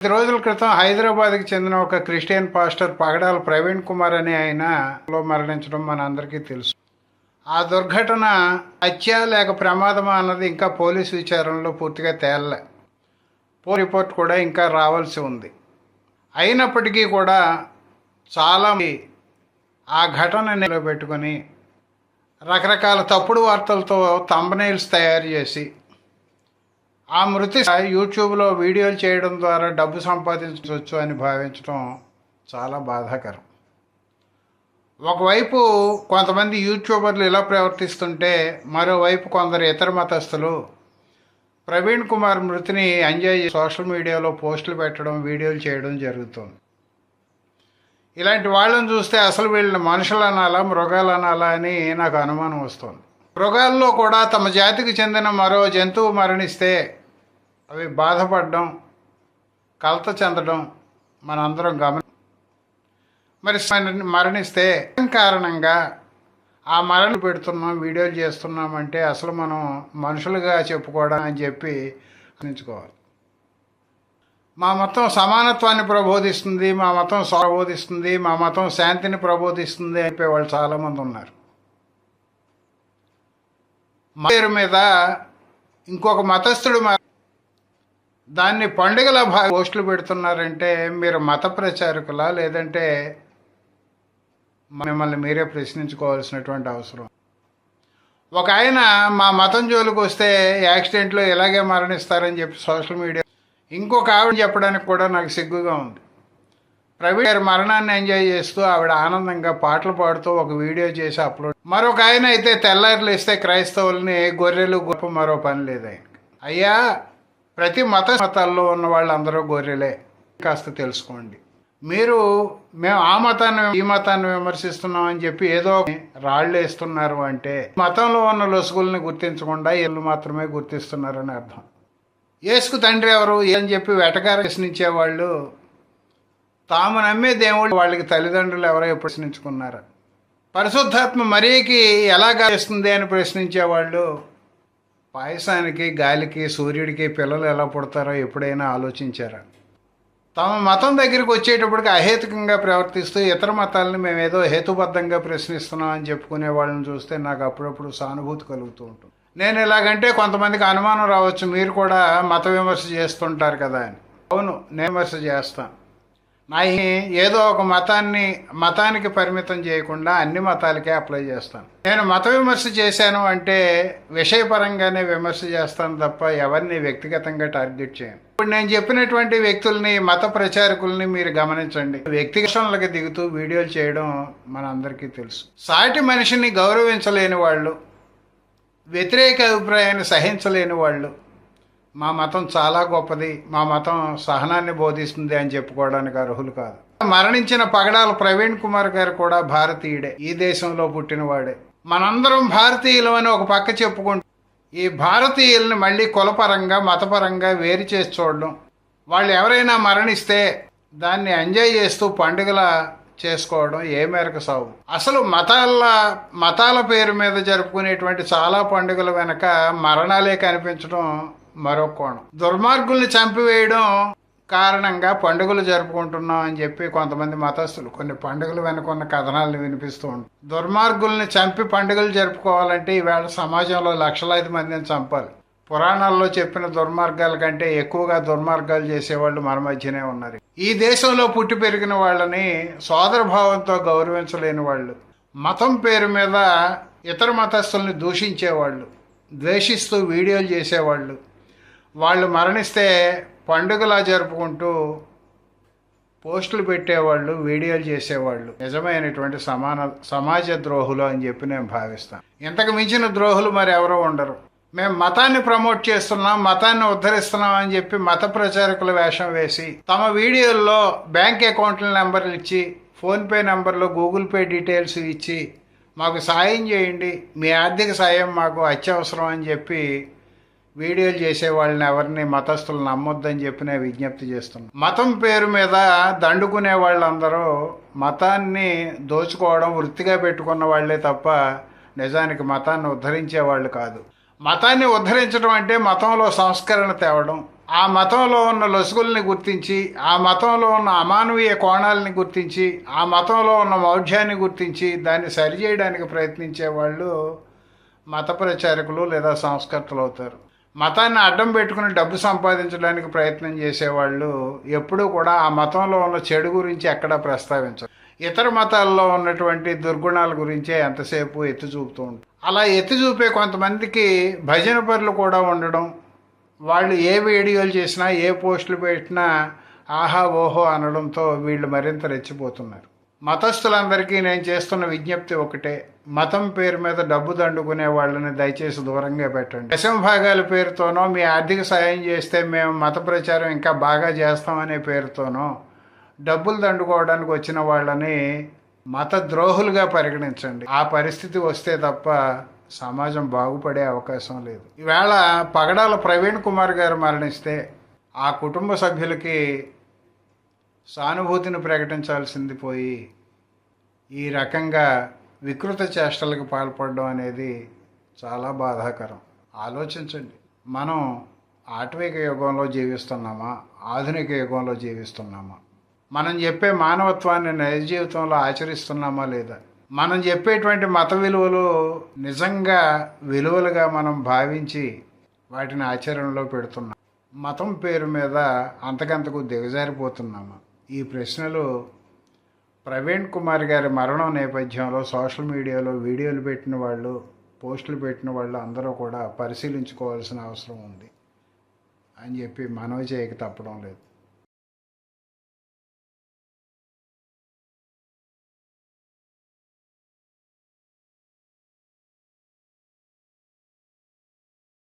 కొద్ది రోజుల క్రితం హైదరాబాద్కి చెందిన ఒక క్రిస్టియన్ పాస్టర్ పగడాల ప్రవీణ్ కుమార్ అనే ఆయన లో మరణించడం మనందరికీ తెలుసు. ఆ దుర్ఘటన హత్య లేక ప్రమాదమా అన్నది ఇంకా పోలీసు విచారణలో పూర్తిగా తేలలే. పో రిపోర్ట్ కూడా ఇంకా రావాల్సి ఉంది. అయినప్పటికీ కూడా చాలా ఆ ఘటన నిలబెట్టుకొని రకరకాల తప్పుడు వార్తలతో తంబనైల్స్ తయారు చేసి ఆ మృతి యూట్యూబ్లో వీడియోలు చేయడం ద్వారా డబ్బు సంపాదించవచ్చు అని భావించడం చాలా బాధాకరం. ఒకవైపు కొంతమంది యూట్యూబర్లు ఇలా ప్రవర్తిస్తుంటే మరోవైపు కొందరు ఇతర మతస్థులు ప్రవీణ్ కుమార్ మృతిని ఎంజాయ్ సోషల్ మీడియాలో పోస్టులు పెట్టడం వీడియోలు చేయడం జరుగుతుంది. ఇలాంటి వాళ్ళని చూస్తే అసలు వీళ్ళని మనుషులు అనాలా మృగాలు అనాలా అని నాకు అనుమానం వస్తుంది. మృగాల్లో కూడా తమ జాతికి చెందిన మరో జంతువు మరణిస్తే అవి బాధపడడం కలత చెందడం మనందరం గమని మరి మన- మరణిస్తే కారణంగా ఆ మరణ పెడుతున్నాం వీడియోలు చేస్తున్నామంటే అసలు మనం మనుషులుగా చెప్పుకోవడం అని చెప్పి అందించుకోవాలి మా మతం సమానత్వాన్ని ప్రబోధిస్తుంది మా మతం ప్రబోధిస్తుంది మా మతం శాంతిని ప్రబోధిస్తుంది అని వాళ్ళు చాలామంది ఉన్నారు. మా పేరు మీద ఇంకొక మతస్థుడు మ- దాన్ని పండుగల భా పోస్టులు పెడుతున్నారంటే మీరు మత ప్రచారకులా? లేదంటే మిమ్మల్ని మీరే ప్రశ్నించుకోవాల్సినటువంటి అవసరం? ఒక ఆయన మా మతం జోలికి వస్తే యాక్సిడెంట్లో ఇలాగే మరణిస్తారని చెప్పి సోషల్ మీడియా ఇంకొక ఆవిడ చెప్పడానికి కూడా నాకు సిగ్గుగా ఉంది. ప్రవీణ్ గారి మరణాన్ని ఎంజాయ్ చేస్తూ ఆవిడ ఆనందంగా పాటలు పాడుతూ ఒక వీడియో చేసి అప్లోడ్ మరొక ఆయన అయితే తెల్లారులు ఇస్తే క్రైస్తవుల్ని గొర్రెలు గొప్ప మరో పని లేదు ఆయనకి. అయ్యా ప్రతి మత మతాల్లో ఉన్న వాళ్ళందరూ గొర్రెలే. కాస్త తెలుసుకోండి. మీరు మేము ఆ మతాన్ని ఈ మతాన్ని విమర్శిస్తున్నాం అని చెప్పి ఏదో రాళ్ళు వేస్తున్నారు అంటే మతంలో ఉన్న లొసుగుల్ని గుర్తించకుండా ఇల్లు మాత్రమే గుర్తిస్తున్నారని అర్థం. యేసుకు తండ్రి ఎవరు? అని చెప్పి వెటకార ప్రశ్నించేవాళ్ళు తాము నమ్మే దేవుడు వాళ్ళకి తల్లిదండ్రులు ఎవరో ప్రశ్నించుకున్నారు? పరిశుద్ధాత్మ మరీకి ఎలా చేస్తుంది అని ప్రశ్నించేవాళ్ళు పాయసానికి గాలికి సూర్యుడికి పిల్లలు ఎలా పుడతారో ఎప్పుడైనా ఆలోచించారా? తమ మతం దగ్గరికి వచ్చేటప్పటికి అహేతుకంగా ప్రవర్తిస్తూ ఇతర మతాలని మేము ఏదో హేతుబద్ధంగా ప్రశ్నిస్తున్నాం అని చెప్పుకునే వాళ్ళని చూస్తే నాకు అప్పుడప్పుడు సానుభూతి కలుగుతూ ఉంటుంది. నేను ఇలాగంటే కొంతమందికి అనుమానం రావచ్చు మీరు కూడా మత విమర్శ చేస్తుంటారు కదా అని. అవును నేను విమర్శ చేస్తాను. నా ఏదో ఒక మతాన్ని మతానికి పరిమితం చేయకుండా అన్ని మతాలకే అప్లై చేస్తాను. నేను మత విమర్శ చేశాను అంటే విషయపరంగానే విమర్శ చేస్తాను తప్ప ఎవరిని వ్యక్తిగతంగా టార్గెట్ చేయను. ఇప్పుడు నేను చెప్పినటువంటి వ్యక్తుల్ని మత ప్రచారకుల్ని మీరు గమనించండి. వ్యక్తిగతంలోకి దిగుతూ వీడియోలు చేయడం మనందరికీ తెలుసు. సాటి మనిషిని గౌరవించలేని వాళ్ళు వ్యతిరేక అభిప్రాయాన్ని సహించలేని వాళ్ళు మా మతం చాలా గొప్పది మా మతం సహనాన్ని బోధిస్తుంది అని చెప్పుకోవడానికి అర్హులు కాదు. మరణించిన పగడాల ప్రవీణ్ కుమార్ గారు కూడా భారతీయుడే ఈ దేశంలో పుట్టినవాడే. మనందరం భారతీయులం అని ఒక పక్క చెప్పుకుంటూ ఈ భారతీయుల్ని మళ్ళీ కులపరంగా మతపరంగా వేరు చేసి చూడడం. వాళ్ళు ఎవరైనా మరణిస్తే దాన్ని ఎంజాయ్ చేస్తూ పండుగల చేసుకోవడం ఏ మేరకు సాగు అసలు మతాల మతాల పేరు మీద జరుపుకునేటువంటి చాలా పండుగల వెనక మరణాలే కనిపించడం మరో కోణం. దుర్మార్గుల్ని చంపివేయడం కారణంగా పండుగలు జరుపుకుంటున్నాం అని చెప్పి కొంతమంది మతస్థులు కొన్ని పండుగలు వెనుకున్న కథనాలను వినిపిస్తూ ఉంటారు దుర్మార్గుల్ని చంపి పండుగలు జరుపుకోవాలంటే ఈవేళ సమాజంలో లక్షలాది మందిని చంపాలి. పురాణాల్లో చెప్పిన దుర్మార్గాల కంటే ఎక్కువగా దుర్మార్గాలు చేసేవాళ్ళు మన మధ్యనే ఉన్నారు. ఈ దేశంలో పుట్టి పెరిగిన వాళ్ళని సోదర భావంతో గౌరవించలేని వాళ్ళు మతం పేరు మీద ఇతర మతస్థుల్ని దూషించేవాళ్ళు ద్వేషిస్తూ వీడియోలు చేసేవాళ్ళు వాళ్ళు మరణిస్తే పండుగలా జరుపుకుంటూ పోస్టులు పెట్టేవాళ్ళు వీడియోలు చేసేవాళ్ళు. నిజమైనటువంటి సమాన సమాజ ద్రోహులు అని చెప్పి నేను భావిస్తాను. ఇంతకు మించిన ద్రోహులు మరి ఎవరో ఉండరు. మేము మతాన్ని ప్రమోట్ చేస్తున్నాం మతాన్ని ఉద్ధరిస్తున్నాం అని చెప్పి మత ప్రచారకుల వేషం వేసి తమ వీడియోల్లో బ్యాంక్ అకౌంట్ల నెంబర్లు ఇచ్చి ఫోన్పే నెంబర్లు గూగుల్ పే డీటెయిల్స్ ఇచ్చి మాకు సాయం చేయండి మీ ఆర్థిక సాయం మాకు అత్యవసరం అని చెప్పి వీడియోలు చేసే వాళ్ళని ఎవరిని మతస్థులు నమ్మొద్దని చెప్పి నేను విజ్ఞప్తి చేస్తున్నాను మతం పేరు మీద దండుకునే వాళ్ళందరూ మతాన్ని దోచుకోవడం వృత్తిగా పెట్టుకున్న వాళ్ళే తప్ప నిజానికి మతాన్ని ఉద్ధరించే వాళ్ళు కాదు. మతాన్ని ఉద్ధరించడం అంటే మతంలో సంస్కరణ తేవడం. ఆ మతంలో ఉన్న లొసుగుల్ని గుర్తించి ఆ మతంలో ఉన్న అమానవీయ కోణాలని గుర్తించి ఆ మతంలో ఉన్న మౌఢ్యాన్ని గుర్తించి దాన్ని సరిచేయడానికి ప్రయత్నించే వాళ్ళు మత ప్రచారకులు లేదా సంస్కర్తలు అవుతారు. మతాన్ని అడ్డం పెట్టుకుని డబ్బు సంపాదించడానికి ప్రయత్నం చేసేవాళ్ళు ఎప్పుడూ కూడా ఆ మతంలో ఉన్న చెడు గురించి ఎక్కడా ప్రస్తావించరు. ఇతర మతాల్లో ఉన్నటువంటి దుర్గుణాల గురించే ఎంతసేపు ఎత్తి చూపుతూ ఉంటారు. అలా ఎత్తి చూపే కొంతమందికి భజన పనులు కూడా ఉండడం వాళ్ళు ఏ వీడియోలు చేసినా ఏ పోస్టులు పెట్టినా ఆహా ఓహో అనడంతో వీళ్ళు మరింత రెచ్చిపోతున్నారు. మతస్థులందరికీ నేను చేస్తున్న విజ్ఞప్తి ఒకటే. మతం పేరు మీద డబ్బు దండుకునే వాళ్ళని దయచేసి దూరంగా పెట్టండి. దశమ భాగాల పేరుతోనో మీ ఆర్థిక సాయం చేస్తే మేము మత ప్రచారం ఇంకా బాగా చేస్తామనే పేరుతోనో డబ్బులు దండుకోవడానికి వచ్చిన వాళ్ళని మత ద్రోహులుగా పరిగణించండి. ఆ పరిస్థితి వస్తే తప్ప సమాజం బాగుపడే అవకాశం లేదు. ఈవేళ పగడాల ప్రవీణ్ కుమార్ గారు మరణిస్తే ఆ కుటుంబ సభ్యులకి సానుభూతిని ప్రకటించాల్సింది పోయి ఈ రకంగా వికృత చేష్టలకు పాల్పడడం అనేది చాలా బాధాకరం. ఆలోచించండి. మనం ఆటవిక యుగంలో జీవిస్తున్నామా? ఆధునిక యుగంలో జీవిస్తున్నామా? మనం చెప్పే మానవత్వాన్ని నైజ జీవితంలో ఆచరిస్తున్నామా లేదా? మనం చెప్పేటువంటి మత విలువలు నిజంగా విలువలుగా మనం భావించి వాటిని ఆచరణలో పెడుతున్నాం. మతం పేరు మీద అంతకంతకు దిగజారిపోతున్నామా? ఈ ప్రశ్నలు ప్రవీణ్ కుమార్ గారి మరణం నేపథ్యంలో సోషల్ మీడియాలో వీడియోలు పెట్టిన వాళ్ళు పోస్టులు పెట్టిన వాళ్ళు అందరూ కూడా పరిశీలించుకోవాల్సిన అవసరం ఉంది అని చెప్పి మనవి చేయక తప్పడం లేదు.